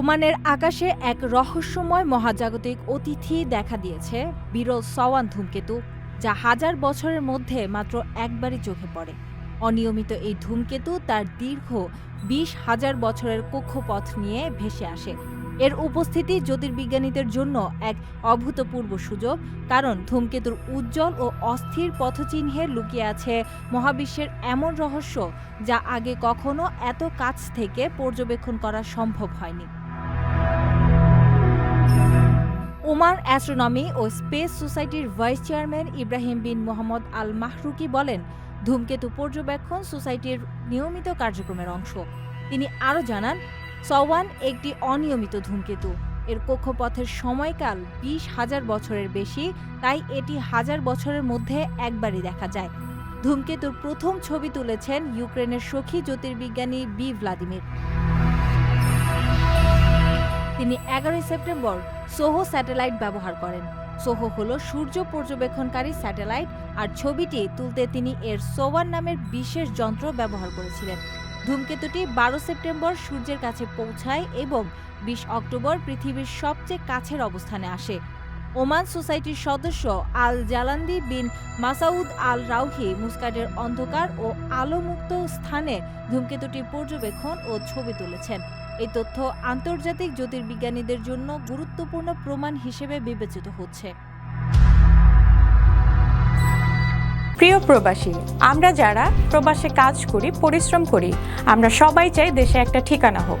ওমানের আকাশে এক রহস্যময় মহাজাগতিক অতিথি দেখা দিয়েছে বিরল সওয়ান ধূমকেতু, যা হাজার বছরের মধ্যে মাত্র একবারই চোখে পড়ে। অনিয়মিত এই ধূমকেতু তার দীর্ঘ বিশ হাজার বছরের কক্ষপথ নিয়ে ভেসে আসে। এর উপস্থিতি জ্যোতির্বিজ্ঞানীদের জন্য এক অভূতপূর্ব সুযোগ, কারণ ধূমকেতুর উজ্জ্বল ও অস্থির পথচিহ্নে লুকিয়ে আছে মহাবিশ্বের এমন রহস্য, যা আগে কখনো এত কাছ থেকে পর্যবেক্ষণ করা সম্ভব হয়নি। ওমান অ্যাস্ট্রোনমি ও স্পেস সোসাইটির vice chairman Ibrahim bin Mohammed Al Mahrouqi বলেন, ধূমকেতু পর্যবেক্ষণ সোসাইটির নিয়মিত কার্যক্রমের অংশ। তিনি আরও জানান, সওয়ান একটি অনিয়মিত ধূমকেতু। এর কক্ষপথের সময়কাল বিশ হাজার বছরের বেশি, তাই এটি হাজার বছরের মধ্যে একবারই দেখা যায়। ধূমকেতুর প্রথম ছবি তুলেছেন ইউক্রেনের সখী জ্যোতির্বিজ্ঞানী বি ভ্লাদিমির। তিনি এগারোই সেপ্টেম্বর সোহো স্যাটেলাইট ব্যবহার করেন। সোহো হলো সূর্য পর্যবেক্ষণকারী স্যাটেলাইট আর ছবিটি তুলতে তিনি এর সোভার নামের বিশেষ যন্ত্র ব্যবহার করেছিলেন। ধূমকেতুটি বারো সেপ্টেম্বর সূর্যের কাছে পৌঁছায় এবং বিশ অক্টোবর পৃথিবীর সবচেয়ে কাছের অবস্থানে আসে। ওমান সোসাইটির সদস্য আল জালান্দি বিন মাসাউদ আল রাউহি মুস্কাটের অন্ধকার ও আলোমুক্ত স্থানে ধূমকেতুটি পর্যবেক্ষণ ও ছবি তুলেছেন। এই তথ্য আন্তর্জাতিক জ্যোতির্বিজ্ঞানীদের জন্য গুরুত্বপূর্ণ প্রমাণ হিসেবে বিবেচিত হচ্ছে। প্রিয় প্রবাসী, আমরা যারা প্রবাসে কাজ করি, পরিশ্রম করি, আমরা সবাই চাই দেশে একটা ঠিকানা হোক।